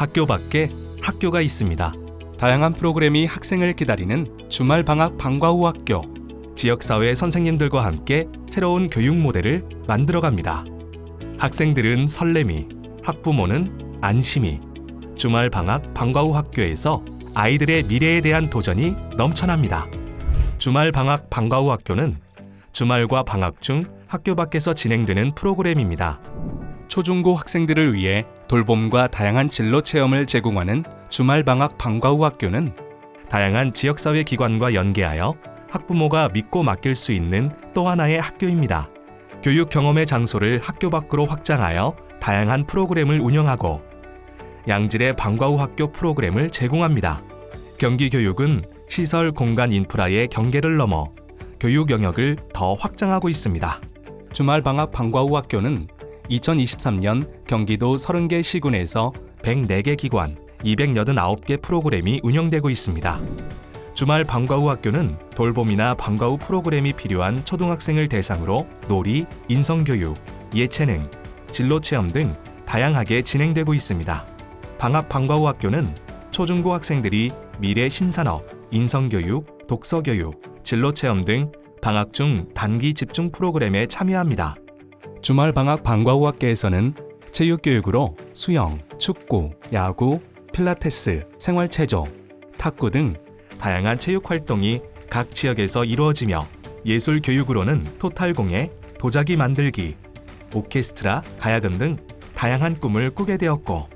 학교 밖에 학교가 있습니다. 다양한 프로그램이 학생을 기다리는 주말 방학 방과 후 학교. 지역사회 선생님들과 함께 새로운 교육 모델을 만들어갑니다. 학생들은 설렘이, 학부모는 안심이. 주말 방학 방과 후 학교에서 아이들의 미래에 대한 도전이 넘쳐납니다. 주말 방학 방과 후 학교는 주말과 방학 중 학교 밖에서 진행되는 프로그램입니다. 초중고 학생들을 위해 돌봄과 다양한 진로 체험을 제공하는 주말 방학 방과 후 학교는 다양한 지역사회 기관과 연계하여 학부모가 믿고 맡길 수 있는 또 하나의 학교입니다. 교육 경험의 장소를 학교 밖으로 확장하여 다양한 프로그램을 운영하고 양질의 방과 후 학교 프로그램을 제공합니다. 경기 교육은 시설 공간 인프라의 경계를 넘어 교육 영역을 더 확장하고 있습니다. 주말 방학 방과 후 학교는 2023년 경기도 30개 시군에서 104개 기관, 289개 프로그램이 운영되고 있습니다. 주말 방과 후 학교는 돌봄이나 방과 후 프로그램이 필요한 초등학생을 대상으로 놀이, 인성교육, 예체능, 진로체험 등 다양하게 진행되고 있습니다. 방학 방과 후 학교는 초중고 학생들이 미래 신산업, 인성교육, 독서교육, 진로체험 등 방학 중 단기 집중 프로그램에 참여합니다. 주말 방학 방과 후 학교에서는 체육교육으로 수영, 축구, 야구, 필라테스, 생활체조, 탁구 등 다양한 체육 활동이 각 지역에서 이루어지며 예술 교육으로는 토탈공예, 도자기 만들기, 오케스트라, 가야금 등 다양한 꿈을 꾸게 되었고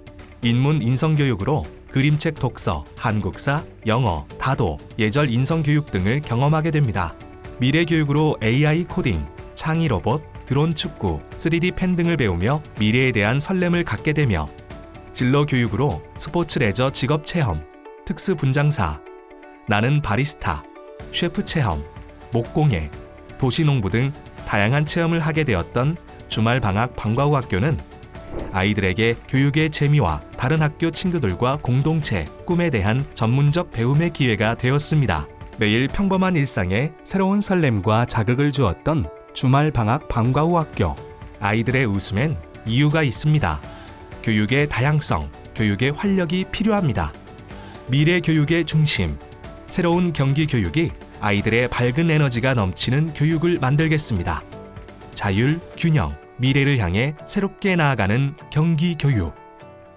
인문 인성 교육으로 그림책 독서, 한국사, 영어, 다도, 예절 인성 교육 등을 경험하게 됩니다. 미래 교육으로 AI 코딩, 창의 로봇, 드론 축구, 3D 펜 등을 배우며 미래에 대한 설렘을 갖게 되며 진로 교육으로 스포츠 레저 직업 체험, 특수 분장사, 나는 바리스타, 셰프 체험, 목공예, 도시농부 등 다양한 체험을 하게 되었던 주말 방학 방과 후 학교는 아이들에게 교육의 재미와 다른 학교 친구들과 공동체, 꿈에 대한 전문적 배움의 기회가 되었습니다. 매일 평범한 일상에 새로운 설렘과 자극을 주었던 주말 방학 방과 후 학교. 아이들의 웃음엔 이유가 있습니다. 교육의 다양성, 교육의 활력이 필요합니다. 미래 교육의 중심, 새로운 경기 교육이 아이들의 밝은 에너지가 넘치는 교육을 만들겠습니다. 자율, 균형, 미래를 향해 새롭게 나아가는 경기 교육.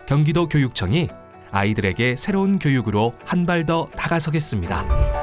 경기도 교육청이 아이들에게 새로운 교육으로 한 발 더 다가서겠습니다.